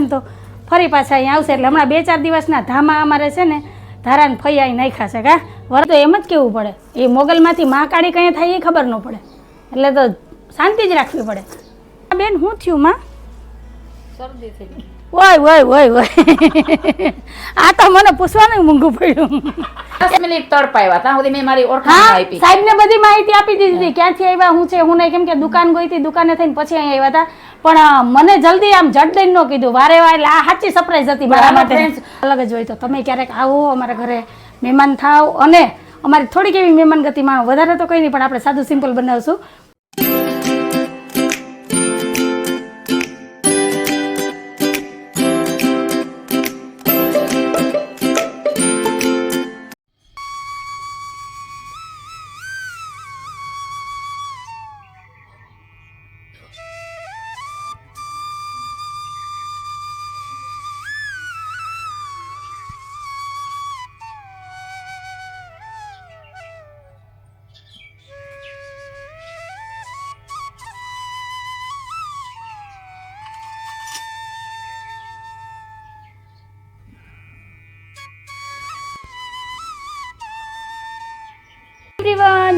ને તો ફરી પાછા અહીંયા આવશે. એટલે હમણાં બે ચાર દિવસના ધામા અમારે છે ને ધારાને ફૈયાઈ નાખ્યા છે કા? વર તો એમ જ કેવું પડે. એ મોગલમાંથી મહાકાળી કંઈ થાય એ ખબર ન પડે. એટલે તો શાંતિ જ રાખવી પડે. આ બેન શું થયું માં? શરદી થઈ ઓય ઓય ઓય ઓય. આ તો મને પૂછવાનું મૂંગું પડ્યું. દસ મિનિટ તડપાવ્યા ત્યાં સુધી મેં મારી ઓળખાણ આપી. સાહેબ ને બધી માહિતી આપી દીધી હતી. ક્યાંથી આવ્યા હું છે હું નહીં કેમ કે દુકાન ગઈ હતી દુકાને થઈને પછી અહીંયા આવ્યા હતા. પણ મને જલ્દી આમ જટ દઈને ન કીધું. વારે વારે એટલે આ સાચી સરપ્રાઈઝ હતી મારા માટે. અલગ જ હોય તો. તમે ક્યારેક આવો અમારા ઘરે મહેમાન થાવ. અને અમારી થોડીક એવી મહેમાન ગતિ માણો વધારે તો કંઈ નહીં પણ આપણે સાદું સિમ્પલ બનાવશું.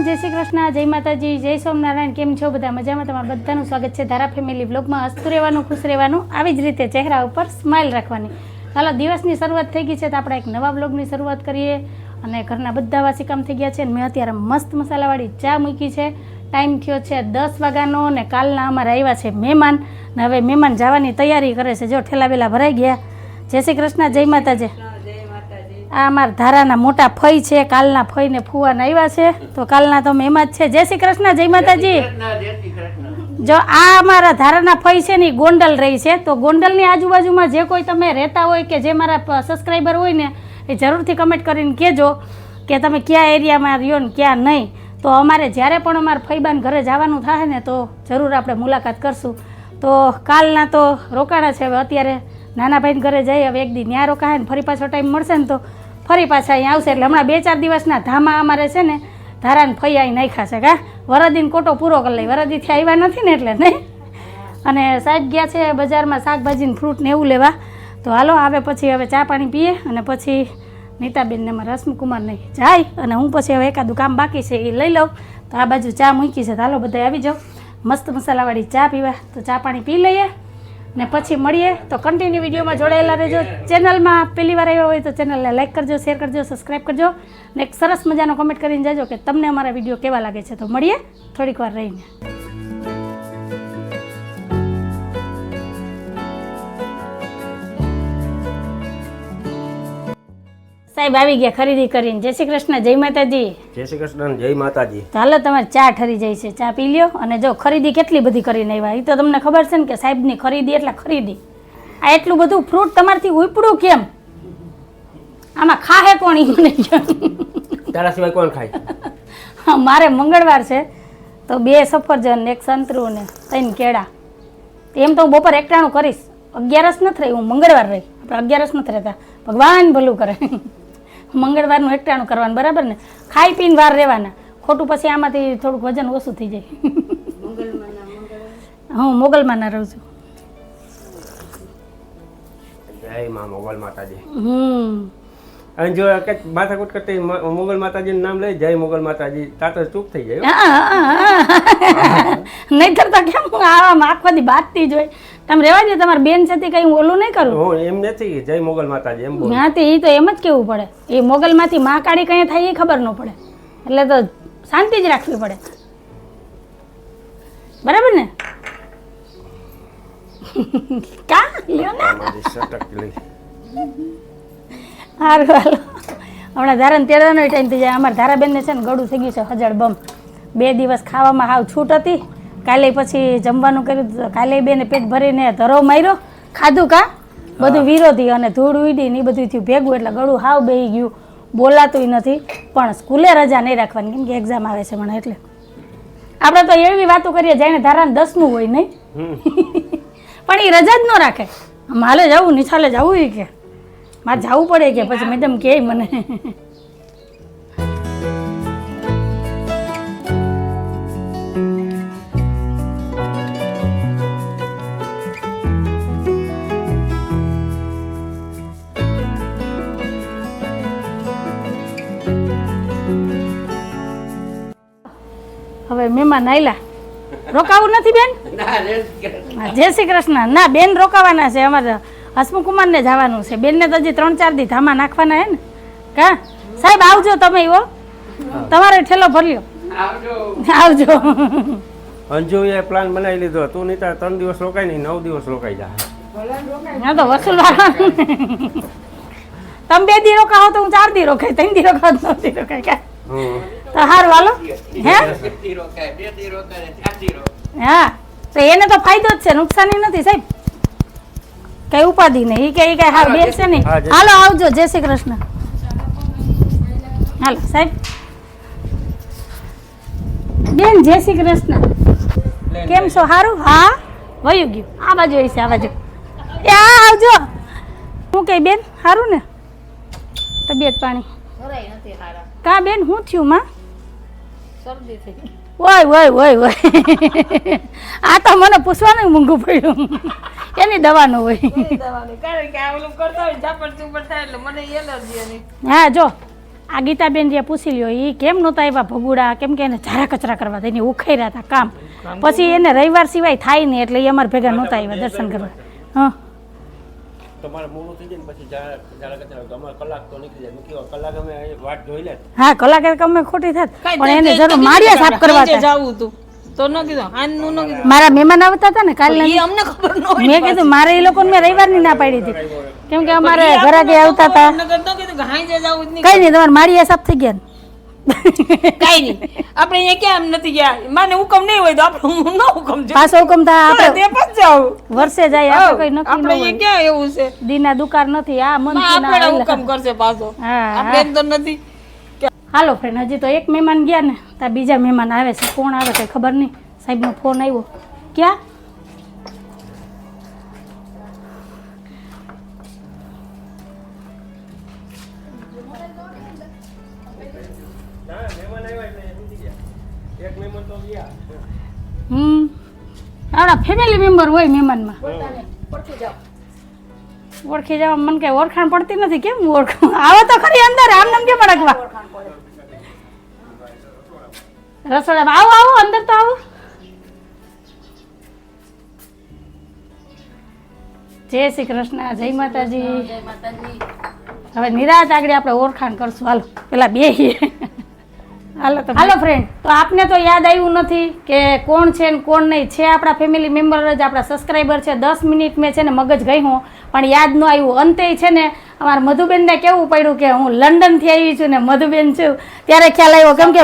જય શ્રી કૃષ્ણ, જય માતાજી, જય સોમનારાયણ કેમ છો બધા? મજામાં તમારા બધાનું સ્વાગત છે ધારા ફેમિલી બ્લોગમાં હસતું રહેવાનું, ખુશ રહેવાનું, આવી જ રીતે ચહેરા ઉપર સ્માઇલ રાખવાની. ચાલો દિવસની શરૂઆત થઈ ગઈ છે તો આપણે એક નવા બ્લોગની શરૂઆત કરીએ. અને ઘરના બધા વાસી કામ થઈ ગયા છે અને મેં અત્યારે મસ્ત મસાલાવાળી ચા મૂકી છે. ટાઈમ થયો છે દસ વાગ્યાનો અને કાલના અમારા આવ્યા છે મહેમાન. ને હવે મહેમાન જવાની તૈયારી કરે છે. જો ઠેલા બેલા ભરાઈ ગયા. જય શ્રી કૃષ્ણ, જય માતાજી. આ અમારા ધારાના મોટા ફઈ છે, કાલના ફઈને ફુવાના આવ્યા છે. તો કાલના તો મહેમાન છે. જય શ્રી કૃષ્ણ, જય માતાજી. જો આ અમારા ધારાના ફઈ છે ને ગોંડલ રહી છે. તો ગોંડલની આજુબાજુમાં જે કોઈ તમે રહેતા હોય કે જે મારા સબસ્ક્રાઈબર હોય ને, એ જરૂરથી કમેન્ટ કરીને કહેજો કે તમે કયા એરિયામાં રહ્યો ને ક્યાં નહીં. તો અમારે જ્યારે પણ અમારા ફઈબાન ઘરે જવાનું થાય ને તો જરૂર આપણે મુલાકાત કરશું. તો કાલના તો રોકાણા છે હવે અત્યારે. નાના ભાઈને ઘરે જઈએ હવે એક દી ત્યાં રોકાય ને ફરી પાછો ટાઈમ મળશે ને તો ફરી પાછા અહીંયા આવશે એટલે હમણાં બે ચાર દિવસના ધામા અમારે છે ને, ધારાને ફૈયાઈ નાખ્યા છે કા વરદીને કોટો પૂરો કરી લઈ. વરદીથી આવ્યા નથી ને એટલે નહીં. અને સાહેબ ગયા છે બજારમાં શાકભાજી ફ્રૂટ ને એવું લેવા. તો હાલો આવે પછી હવે ચા પાણી પીએ અને પછી નીતાબેનને મારા રશ્મિકુમાર જાય અને હું પછી હવે એકાદું કામ બાકી છે એ લઈ લઉં. તો આ બાજુ ચા મૂકી છે. તો હાલો બધા આવી જાઓ. મસ્ત મસાલાવાળી ચા પીવા. તો ચા પાણી પી લઈએ. ને પછી મળીએ. તો કન્ટિન્યુ વિડીયોમાં જોડાયેલા રહેજો. ચેનલમાં પહેલી વાર આવ્યા હોય તો ચેનલને લાઈક કરજો શેર કરજો સબસ્ક્રાઈબ કરજો. ને એક સરસ મજાનો કમેન્ટ કરીને જજો કે તમને અમારા વીડિયો કેવા લાગે છે. તો મળીએ થોડીક વાર રહીને. સાહેબ આવી ગયા ખરીદી કરીને. જય શ્રી કૃષ્ણ જય માતાજી. જય શ્રી કૃષ્ણ જય માતાજી. ચાલો તમારે ચા ઠરી જાય છે. ચા પી લ્યો અને જો ખરીદી કેટલી બધી કરીને આવ્યા. એ તો તમને ખબર છે ને કે સાહેબની ખરીદી એટલે ખરીદી. આ એટલું બધું ફ્રૂટ તમારથી ઉપડું કેમ? આમાં ખાહે કોણ મને તારા સિવાય કોણ ખાય? મારે મંગળવાર છે. તો બે સફરજન એક સંતરું ને ત્રણ કેળા. એમ તો હું બપોર એકટાણું કરીશ. અગિયારસ નથી રહી હું મંગળવાર રહી. આપણે અગિયારસ નથી રહેતા. ભગવાન ભલું કરે. મંગળવારનું એકટાણું કરવાનું બરાબર ને? ખાઈ પીને વાર રહેવાના. ખોટું પછી આમાંથી થોડુંક વજન ઓછું થઈ જાય. હું મોગલમાંના રહું છું. જય મા મોગલ માતાજી. હમ. અને જો કંઈક માથાકૂટ કરતી મોગલ માતાજીનું નામ લઈ જય મોગલ માતાજી તા તો ચૂપ થઈ જાય હો. નહીતર તો કેમ હું આમ આખો દી બાતતી જ હોય? તમે રહેવા દે તમારી બેન સાથે કઈ ઓલું નહીં કરું? હું એમ નથી જય મોગલ માતાજી એમ બોલ. એ તો એમ જ કેવું પડે. એ મોગલમાંથી કાઢી કઈ થાય એ ખબર ન પડે. એટલે તો શાંતિ જ રાખવી પડે. બરાબર ને? કા? લ્યો ના. સટક હાલો હમણાં ધારણ તેડવાનો ટાઈમ થઈ જાય. અમારા ધારાબેનને છે ને ગળું થઈ ગયું છે હજળ બમ. બે દિવસ ખાવામાં હાવ છૂટ હતી. કાલે પછી જમવાનું કર્યું કાલે બેને પેટ ભરીને ધરો માર્યો ખાધું કા? બધું વિરોધી અને ધૂળ ઉડી ને એ બધું થયું. ભેગું એટલે ગળું હાવ બેહી ગયું. બોલાતુંય નથી પણ સ્કૂલે રજા નહીં રાખવાની. કેમ કે એક્ઝામ આવે છે મને એટલે. આપણે તો એવી વાતો કરીએ જાણે ધારાને દસમું હોય નહીં. પણ એ રજા જ ન રાખે. માલે જવું નિશાલે જવું કે. મારે જવું પડે કે પછી મેડમ કે મને. હવે મહેમાન આયલા. રોકાવું નથી બેન? હા, જય શ્રી કૃષ્ણ. ના બેન રોકાવાના છે. અમારે હસમુખકુમારને જવાનું છે. બેનને તો હજી ત્રણ ચાર દી ધામા નાખવાના હે ને? કા? સાહેબ આવજો તમે એવો તમારે ઠેલો ભર્યો. આવજો. અંજુએ પ્લાન બનાવી લીધો. તું નહીં તાર ત્રણ દિવસ રોકાય નહીં નવ દિવસ રોકાઈ જાય હા તો વસૂલ તમે બે દી રોકાવો તો હું ચાર દી રોકાય ત્રણ દી રોકાવ નવ દી રોકાય. તો હારું હાલો. હે? હા તો એને તો ફાયદો જ છે નુકસાની નથી સાહેબ. કઈ ઉપાધિ નહીં. એ કે કઈ હાર બેન છે નહીં હાલો આવજો. જય શ્રી કૃષ્ણ. હાલો સાહેબ. બેન જય શ્રી કૃષ્ણ. કેમ છો? હારું? હા? વયું ગયું. આ બાજુ છે આ બાજુ. એ હા આવજો. હું કઈ બેન હારું ને? તબિયત પાણી? નથી હારા કા બેન શું થયું માં? શરદી થઈ ગઈ. ઓય ઓય ઓય ઓય. આ તો મને પૂછવાનું મૂંગું પડ્યું. એની દવાનું હોય. હા જો. આ ગીતાબેન જે પૂછી લ્યો એ કેમ નહોતા આવ્યા ભગુડા? કેમ કે એને ઝારા કચરા કરવા દઈને એને ઉખેર્યા હતા કામ. પછી એને રવિવાર સિવાય થાય નહીં એટલે એ અમારા ભેગા નહોતા આવ્યા દર્શન કરવા. હા. તમારે મોડું થઈ જાય ને પછી જા- કચરા તો અમારે કલાક તો નીકળી જાય. મેં કીધું કલાક અમે વાટ જોઈ લે. હા કલાકે કમે ખોટી થાત. પણ એને જરૂર માળિયા સાફ કરવા જવું હતું. તો ન કીધું. હાનનું ન કીધું. મારા મહેમાન આવતા હતા ને કાલે ઈ અમને ખબર ન હોય મેં કીધું મારે એ લોકોને મેં રવિવારની ના પાડી હતી. કેમ કે અમારે ઘરાકે આવતા હતા. નગર તો કીધું કે હાંજે જાવું જ નહીં. કઈ નહીં તમારે માળિયા સાફ થઈ ગયા ને? કાઈ નહીં. આપણે અહીંયા કેમ નથી ગયા? માને હુકમ નહીં હોય તો આપણે હું ન હુકમ જો પાછો હુકમ થાય આપણે તે પણ જાવ વર્ષે જાય આપણે કઈ નક્કી આપણે અહીંયા ક્યાં એવું છે? દીના દુકાન નથી આ મન આપણે હુકમ કરશે પાછો. આપણે તો નથી. હાલો ફ્રેન્ડ હજી તો એક મહેમાન ગયા ને ત્યાં બીજા મહેમાન આવે છે. કોણ આવે છે ખબર નહીં? સાહેબનો ફોન આવ્યો. ક્યાં? હમ. આપણા ફેમિલી મેમ્બર હોય મહેમાનમાં. ઓળખી જવા મને કઈ ઓળખાણ પડતી નથી. કેમ ઓળખું? આવો તો ખરી અંદર આમ નામ કેમ અડકવા રસોડામાં આવો આવો અંદર તો આવો. જય શ્રી કૃષ્ણ જય માતાજી. હવે નિરાજ આગળ આપણે ઓળખાણ કરશું. હાલો પેલા બે હાલો તો હાલો ફ્રેન્ડ તો આપને તો યાદ આવ્યું નથી કે કોણ છે ને કોણ નહીં. છે આપણા ફેમિલી મેમ્બર જ આપણા સબસ્ક્રાઈબર છે. દસ મિનિટ મેં છે ને મગજ ગઈ હું પણ યાદ ન આવ્યું. અંતે છે ને અમારા મધુબેનને કેવું પડ્યું કે હું લંડનથી આવી છું ને મધુબેન છું. ત્યારે ખ્યાલ આવ્યો કેમ કે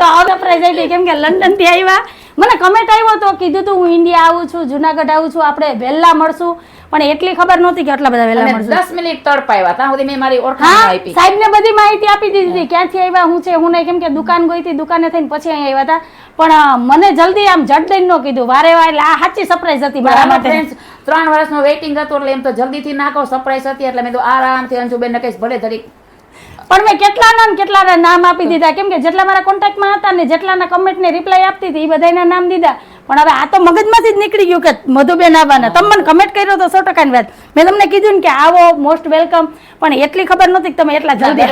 તો સરપ્રાઈઝ આવી કેમ કે લંડનથી આવ્યા. મને કમેન્ટ આવ્યો તો કીધું તું હું ઇન્ડિયા આવું છું જુનાગઢ આવું છું આપણે વહેલા મળશું. પણ એટલી ખબર નહોતી કે આટલા બધા વહેલા મળશું. દસ મિનિટ તડપાવ્યા ત્યાં સુધી મેં મારી ઓળખાણ આપી. સાહેબ ને બધી માહિતી આપી દીધી હતી ક્યાંથી આવ્યા હું છે હું નહીં કેમ કે દુકાન ગઈ હતી દુકાને થઈને પછી અહીંયા આવ્યા હતા. પણ મને જલ્દી આમ જટ દઈને ન કીધું. વારે વારે આ સાચી સરપ્રાઈઝ હતી મારા માટે. ત્રણ વર્ષનું વેઇટિંગ હતું એટલે એમ તો જલ્દીથી નાખો સરપ્રાઈઝ હતી એટલે મેં તો આરામથી અંજુબેન ને કહીશ ભલે ધરી પણ મેં કેટલાના ને કેટલાના નામ આપી દીધા? કેમ કે જેટલા મારા કોન્ટેક્ટમાં હતા ને જેટલાના કમેન્ટને રિપ્લાય આપતી હતી, એ બધાના નામ દીધા. પણ હવે આ તો મગજમાંથી જ નીકળી ગયું કે મધુબેન આવવાના. તમે મને કમેન્ટ કર્યો તો સો ટકાની વાત. મેં તમને કીધું ને કે આવો મોસ્ટ વેલકમ પણ એટલી ખબર નહોતી કે તમે એટલા જલ્દી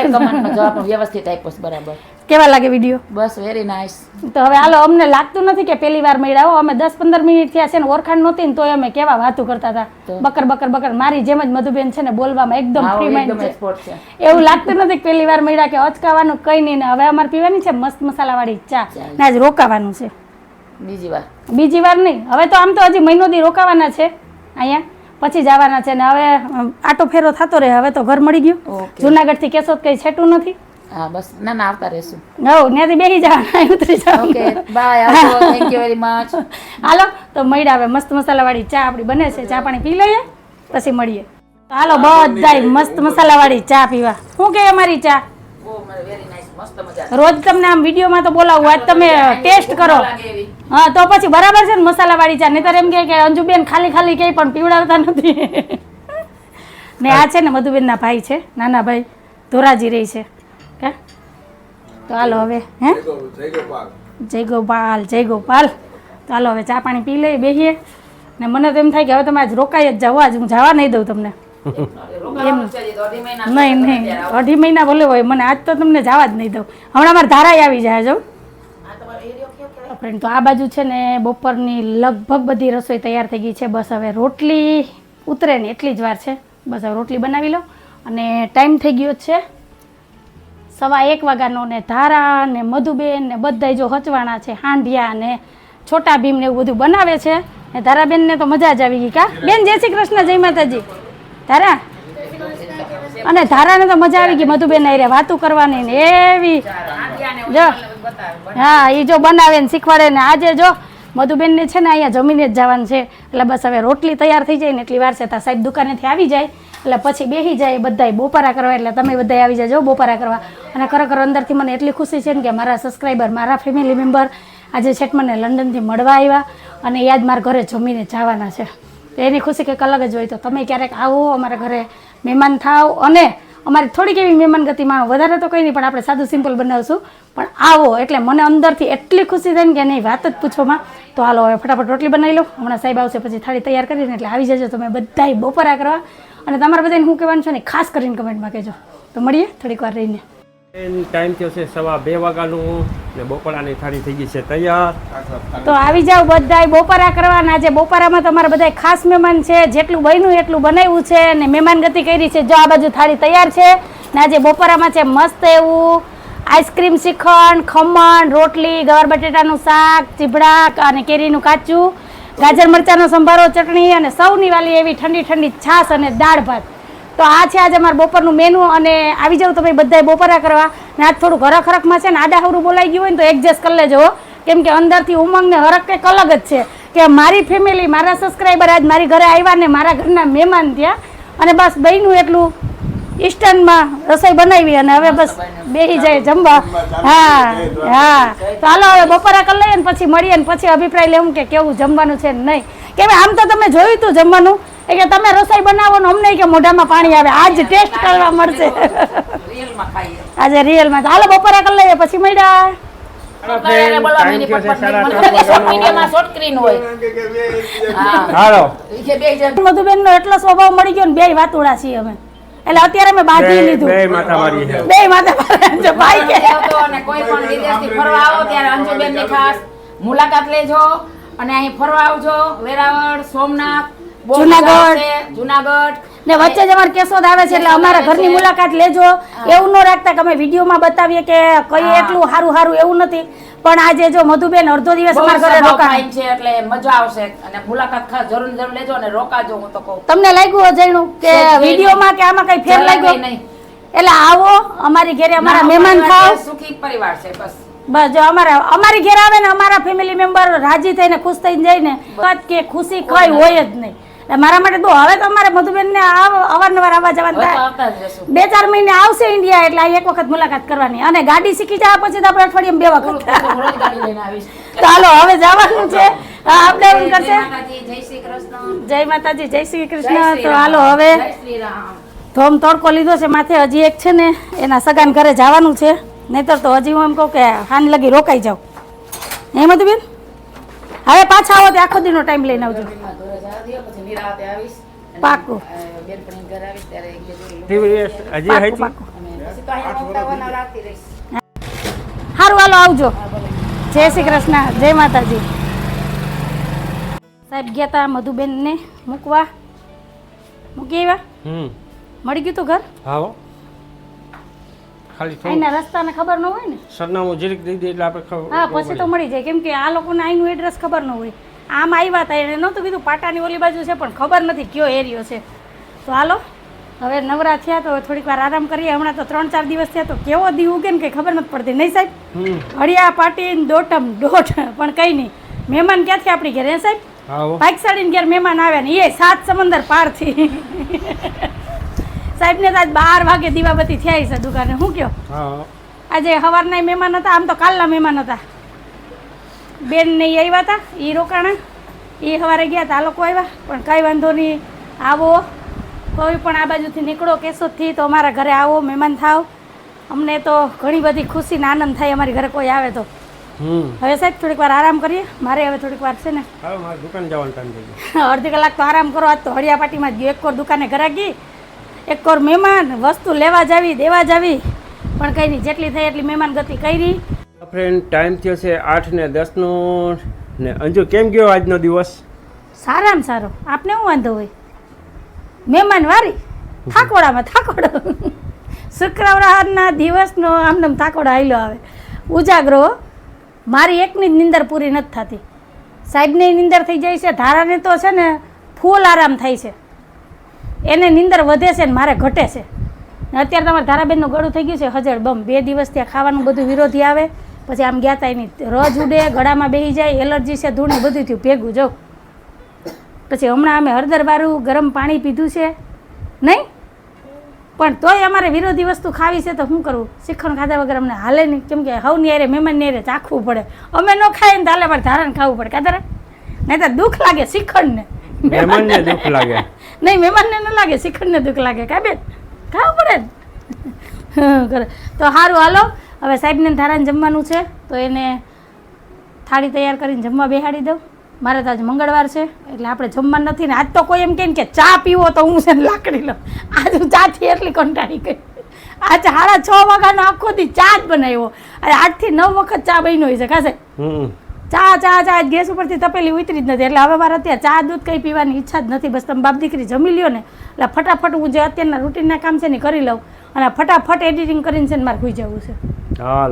જવાબ વ્યવસ્થિત આપ્યો બરાબર. કેવા લાગે વીડિયો બસ વેરી નાઇસ તો હવે હાલો અમને લાગતું નથી કે પહેલી વાર મળ્યા અમે દસ પંદર મિનિટ થયા છે ને ઓળખાણ નહોતી ને તોય અમે કેવા વાતો કરતા હતા. બકર બકર બકર. મારી જેમ જ મધુબેન છે ને બોલવામાં એકદમ ફ્રી માઇન્ડ છે. એવું લાગતું નથી કે પહેલી વાર મળ્યા કે અચકાવાનું કઈ નહીં ને હવે અમારે પીવાની છે મસ્ત મસાલાવાળી ચા. ને આજ રોકાવાનું છે. બીજી વાર. બીજી વાર નહીં. હવે તો આમ તો હજી મહિનો દી રોકાવાના છે અહીંયા. પછી જવાના છે ને હવે આટો ફેરો થતો રહે. હવે તો ઘર મળી ગયું. જુનાગઢથી કેશોદ કઈ છેટું નથી. હા બસ. ના ના આવતા રહેશું. હવ ત્યાંથી બેસી જવાના ઉતરી જાવ okay bye thank you very much હાલો તો મળ્યા હવે મસ્ત મસાલાવાળી ચા આપણી બને છે. ચા પાણી પી લઈએ પછી મળીએ. તો હાલો બધાય મસ્ત મસાલાવાળી ચા પીવા. શું કે અમારી ચા? વેરી નાઇસ મસ્ત મજા. રોજ તમને આમ વિડીયોમાં તો બોલાવું આજ તમે ટેસ્ટ કરો. લાગે એવી. હા તો પછી બરાબર છે ને મસાલાવાળી ચા. નહીતર એમ કે અંજુબેન ખાલી ખાલી કંઈ પણ પીવડાવતા નથી. ને આ છે ને મધુબેનના ભાઈ છે નાના ભાઈ ધોરાજી રહી છે. કે? તો હાલો હવે હે? જય ગોપાલ જય ગોપાલ તો હાલો હવે ચા પાણી પી લઈએ બેહીએ. ને મને તો એમ થાય કે હવે તમે આજ રોકાઈ જ જાઓ આજ હું જવા નહીં દઉં તમને. મહિના નહીં નહીં અઢી મહિના ભલે હોય મને આજ તો તમને જવા જ નહીં દઉં. હમણાં મારે ધારાય આવી જાય જો. ફ્રેન્ડ તો આ બાજુ છે ને બપોરની લગભગ બધી રસોઈ તૈયાર થઈ ગઈ છે. બસ હવે રોટલી ઉતરે ને એટલી જ વાર છે. બસ હવે રોટલી બનાવી લો અને ટાઈમ થઈ ગયો છે સવા એક વાગ્યાનો ને ધારા ને મધુબેન ને બધાય જો હચવાણા છે, હાંડિયા ને છોટા ભીમ ને એવું બધું બનાવે છે. ને ધારાબેનને તો મજા જ આવી ગઈ કા? બેન, જય શ્રી કૃષ્ણ, જય માતાજી. ધારા? અને ધારાને તો મજા આવી ગઈ. મધુબેન આઈ વાતું કરવાની ને એવી જો. હા એ જો બનાવે ને શીખવાડે ને આજે જો મધુબેનને છે ને અહીંયા જમીને જ જવાનું છે. એટલે બસ હવે રોટલી તૈયાર થઈ જાય ને એટલી વાર છે તા સાહેબ દુકાનેથી આવી જાય. એટલે પછી બેસી જાય બધાય બોપારા કરવા, એટલે તમે બધાય આવી જાજો બોપારા કરવા. અને ખરેખર અંદરથી મને એટલી ખુશી છે ને કે મારા સબસ્ક્રાઈબર મારા ફેમિલી મેમ્બર આજે છેટ મને લંડનથી મળવા આવ્યા અને યાદ મારા ઘરે જમીને જવાના છે. એની ખુશી કંઈક અલગ જ હોય તો તમે ક્યારેક આવો અમારા ઘરે, મહેમાન થાવ અને અમારી થોડીક એવી મહેમાન ગતિ માણો વધારે તો કંઈ નહીં, પણ આપણે સાદું સિમ્પલ બનાવશું. પણ આવો, એટલે મને અંદરથી એટલી ખુશી થઈ ને કે નહીં વાત જ પૂછવામાં. તો હાલો, હવે ફટાફટ રોટલી બનાવી લો હમણાં સાહેબ આવશે, પછી થાળી તૈયાર કરીને, એટલે આવી જજો તમે બધાય બપોરા કરવા. અને તમારા બધાને શું કહેવાનું છું ને, ખાસ કરીને કમેન્ટમાં કહેજો. તો મળીએ, થોડીક વાર રહીને. ટાઈમ થયો છે સવા બે વાગ્યાનું ને બપોરાની થાળી થઈ ગઈ છે તૈયાર. તો આવી જાવ બધાય બોપરા કરવાના આજે બોપરામાં તમારા બધા ખાસ મહેમાન છે. જેટલું બન્યું એટલું બનાવ્યું છે ને મહેમાન ગતિ કરી છે. જો આ બાજુ થાળી તૈયાર છે ને આજે બપોરામાં છે મસ્ત એવું આઈસ્ક્રીમ શ્રીખંડ, ખમણ, રોટલી, ગવાર બટેટાનું શાક ચીભડા અને કેરીનું કાચું, ગાજર મરચાંનો સંભારો, ચટણી અને સૌની વાલી એવી ઠંડી ઠંડી છાશ અને દાળ ભાત. તો આ છે આજે અમારું બપોરનું મેનુ અને આવી જાવ તમે બધાય બપોરા કરવા. ને આજ થોડુંક ઘરક હરખમાં છે ને આડા હવરું બોલાઈ ગયું હોય ને તો એડજસ્ટ કરી લેજો. કેમ કે અંદરથી ઉમંગ ને હરખ કંઈક અલગ જ છે. કે મારી ફેમિલી મારા સબસ્ક્રાઈબર આજ મારી ઘરે આવ્યા ને મારા ઘરના મહેમાન ત્યાં અને બસ બહેનું એટલું. ઇસ્ટર્નમાં રસોઈ બનાવી અને હવે બસ બેસી જાય જમવા. હા હા. તો હાલો, હવે બપોરા કરી લઈએ ને પછી મળીએ ને પછી અભિપ્રાય લેવું કે કેવું જમવાનું છે નહીં. કેમ આમ તો તમે જોયું હતું જમવાનું? એ કે તમે રસોઈ બનાવો ને અમને કે મોઢામાં પાણી આવે. આજ ટેસ્ટ કરવા મળશે. આજે રિયલમાં. હાલો બપોરા કરી લઈએ પછી મળ્યા. કે મધુબેન નો એટલો સ્વભાવ મળી ગયો ને બે વાતુડા છીએ અમે. એટલે અત્યારે મેં બાંધી લીધું. બે માથા મારી બે માથે ભાઈ કે કોઈ પણ વિદેશથી ફરવા આવો ત્યારે અંજુબેનની ખાસ મુલાકાત લેજો. અને અહીં ફરવા આવજો. વેરાવળ સોમનાથ જુનાગઢ. જુનાગઢ. ને વચ્ચે જ અમારે આવે છે એટલે અમારા ઘરની મુલાકાત લેજો. એવું ન રાખતા કે અમે વિડીયોમાં બતાવીએ કે કઈ એટલું સારું સારું એવું નથી. પણ આજે જો મધુબેન અડધો દિવસ અમારા ઘરે રોકાણ. છે એટલે મજા આવશે. અને મુલાકાત ખાસ જરૂર જરૂર લેજો અને રોકાજો હું તો કહું. તમને લાગ્યું અજાણ્યું કે વિડીયોમાં કે આમાં કઈ ફેર લાગ્યો? નહીં. એટલે આવો અમારી ઘરે અમારા મહેમાન પરિવાર સુખી પરિવાર છે બસ. બસ જો અમારા અમારી ઘેર આવે ને અમારા ફેમિલી મેમ્બર રાજી થઈને ખુશ થઈને જાય ને વાત કે ખુશી કઈ હોય જ નહીં. મારા માટે તો હવે તો અમારે મધુબેનને આવ- અવારનવાર આવવા જવાનું થાય બે ચાર મહિને આવશે ઇન્ડિયા એટલે આ એક વખત મુલાકાત કરવાની. અને ગાડી શીખી જાય પછી તો આપણે અઠવાડિયે બે વખત. પૂરું રોજ ગાડી લઈને આવીશ. તો હાલો હવે જવાનું છે. આપણે એમ કરશે. જય શ્રી કૃષ્ણ. જય માતાજી જય શ્રી કૃષ્ણ. તો હાલો હવે ધોમ તડકો લીધો છે માથે હજી એક છે ને એના સગાન ઘરે જવાનું છે. નહીતર તો હજી હું એમ કહું કે હાન લગી રોકાઈ જાઉં. એમ હતું બેન હવે પાછા આવો તો આખો દીનો ટાઈમ લઈને આવજો. પાકું. સારું હાલો આવજો. જય શ્રી કૃષ્ણ જય માતાજી. સાહેબ ગયા હતા મધુબેનને મૂકવા? મૂકી આવ્યા? મળી ગયું તું ઘર? હા હો. ખાલી અહીંના રસ્તાને ખબર ન હોય ને? સરનામું જરીક દઈ દે એટલે આપણે ખબર હા પછી તો મળી જાય. કેમ કે આ લોકોને અહીંનું એડ્રેસ ખબર ન હોય. આમ આવ્યા હતા એને નહોતું કીધું પાટાની ઓલી બાજુ છે પણ ખબર નથી કયો એરિયો છે. તો હાલો હવે નવરા થયા તો થોડીક વાર આરામ કરીએ. હમણાં તો ત્રણ ચાર દિવસ થયા તો કેવો દી ઉગે ને કંઈ ખબર નથી પડતી. નહીં સાહેબ? હળિયા પાટી દોટમ દોટ પણ કંઈ નહીં. મહેમાન ક્યાંથી આપણી ઘરે સાહેબ. પાકસાડીને ઘેર મહેમાન આવ્યા ને એ સાત સમંદર પારથી. સાહેબને તો આજ બાર વાગે દીવાબત્તી થયા છે દુકાને. શું કયો? આજે સવારના મહેમાન હતા આમ તો કાલના મહેમાન હતા. બેન ને આવ્યા હતા એ રોકાણા. એ સવારે ગયા હતા આ લોકો આવ્યા પણ કાંઈ વાંધો નહીં આવો. કોઈ પણ આ બાજુથી નીકળો કેશોદથી તો અમારા ઘરે આવો મહેમાન થાવ. અમને તો ઘણી બધી ખુશી ને આનંદ થાય અમારી ઘરે કોઈ આવે તો. હવે સાહેબ થોડીક વાર આરામ કરીએ. મારે હવે થોડીક વાર છે ને. દુકાન જવાનો ટાઈમ અડધી કલાક તો આરામ કરો. આજ તો હળિયાપાટીમાં જ ગયો એક કોર દુકાને ગરાગી એક કોર મહેમાન વસ્તુ લેવા જાવી દેવા જાવી પણ કંઈ નહીં જેટલી થઈ એટલી મહેમાન ગતિ કરી. ફ્રેન્ડ ટાઈમ થયો છે આઠ ને દસનો ને અંજુ કેમ ગયો આજનો દિવસ? સારામાં સારો. આપને શું વાંધો હોય? મહેમાન વારી? થાકોડામાં થાકોડો શુક્રવારના દિવસનો આમને થાકોડા આવેલો આવે. ઉજાગરો મારી એકની જ નિંદર પૂરી નથી થતી. સાહેબની નિંદર થઈ જાય છે ધારાને તો છે ને ફૂલ આરામ થાય છે. એને નિંદર વધે છે ને મારે ઘટે છે. ને અત્યારે તમારે ધારાબેનનું ગળું થઈ ગયું છે, હજળ બમ. બે દિવસ ત્યાં ખાવાનું બધું વિરોધી આવે, પછી આમ ગયા તા એની રજ ઉડે, ગળામાં બેસી જાય, એલર્જી છે, ધૂળ બધું થયું, ભેગું જો. પછી હમણાં અમે હળદરવાળું ગરમ પાણી પીધું છે. નહીં? પણ તોય અમારે વિરોધી વસ્તુ ખાવી છે તો શું કરવું શિખંડ ખાધા વગર અમને હાલે નહીં. કેમ કે હવની અરે મહેમાન અરે ચાખવું પડે. અમે ન ખાઈએ ને તો હાલે મારે ધારણ ખાવું પડે કાતર નહીં તો દુઃખ લાગે શિખંડને મહેમાનને દુઃખ લાગે. નહીં, મહેમાનને ન લાગે શિખંડને દુઃખ લાગે કાંઈ બેન? ખાવું પડે કરે. તો સારું હાલો. હવે સાહેબને ધારાને જમવાનું છે, તો એને થાળી તૈયાર કરીને જમવા બેહાડી દઉં. મારે તો આજ મંગળવાર છે, એટલે આપણે જમવા નથી ને. આજ તો કોઈ એમ કહે કે ચા પીવો તો હું છે લાકડી લઉં. આજ હું ચાથી એટલી કંટાળી ગઈ. આજ સાડા છ વાગ્યાનો આખો દી ચા જ બનાવ્યો. આઠથી નવ વખત ચા બન્યો છે ખાસે ચા ચા ચા ગેસ ઉપરથી તપેલી ઉતરી જ નથી. એટલે હવે મારે અત્યારે ચા દૂધ કંઈ પીવાની ઈચ્છા જ નથી. બસ તમે બાપ દીકરી જમી લ્યો ને. એટલે ફટાફટ હું જે અત્યારના રૂટીનના કામ છે ને કરી લઉં. અને ફટાફટ એડિટિંગ કરીને છે ને મારે સુઈ જવું છે.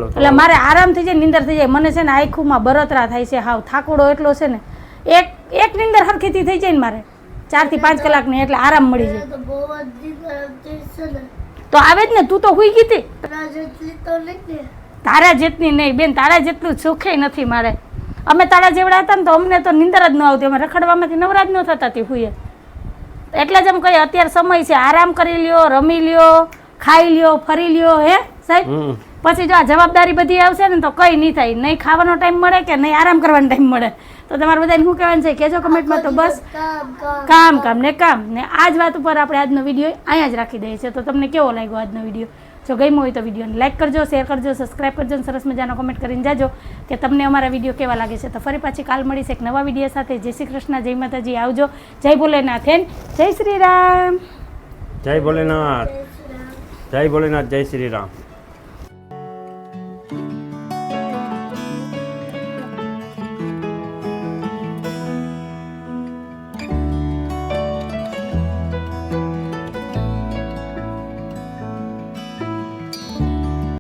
એટલે મારે આરામ થઈ જાય નિંદર થઈ જાય મને છે ને આખુંમાં બરતરા થાય છે હાવ થાકોડો એટલો છે ને. એક એક નિંદર હરખીથી થઈ જાય ને મારે. ચારથી પાંચ કલાકની એટલે આરામ મળી જાય. તો આવે જ ને તું તો હુઈ ગઈ હતી. તારા જેટલી તારા જેટલી નહીં બેન તારા જેટલું સુખે નથી મારે. અમે તારા જેવડા હતા ને તો અમને તો નિંદર જ ન આવતી. અમે રખડવામાંથી નવરા જ ન થતા હતી હુએ એટલે જ એમ કહીએ અત્યારે સમય છે. આરામ કરી લ્યો રમી લ્યો ખાઈ લ્યો ફરી લ્યો હે સાહેબ? પછી જો આ જવાબદારી બધી આવશે ને તો કંઈ નહીં થાય. નહીં ખાવાનો ટાઈમ મળે કે નહીં આરામ કરવાનો ટાઈમ મળે? તો તમારે બધાને શું કહેવાનું છે? કહેજો કમેન્ટમાં તો બસ. કામ કામ કામ કામ ને કામ. ને આ જ વાત ઉપર આપણે આજનો વીડિયો અહીંયા જ રાખી દઈએ છીએ. તો તમને કેવો લાગ્યો આજનો વીડિયો? જો ગમ્યો હોય તો વિડીયોને લાઇક કરજો શેર કરજો સબસ્ક્રાઈબ કરજો અને સરસ મજાનો કમેન્ટ કરીને જાજો કે તમને અમારા વીડિયો કેવા લાગે છે. તો ફરી પાછી કાલ મળીશ એક નવા વીડિયો સાથે. જય શ્રી કૃષ્ણ, જય માતાજી, આવજો. જય ભોલેનાથ એન. જય શ્રી રામ. જય ભોલેનાથ. જય ભોલેનાથ, જય શ્રી રામ.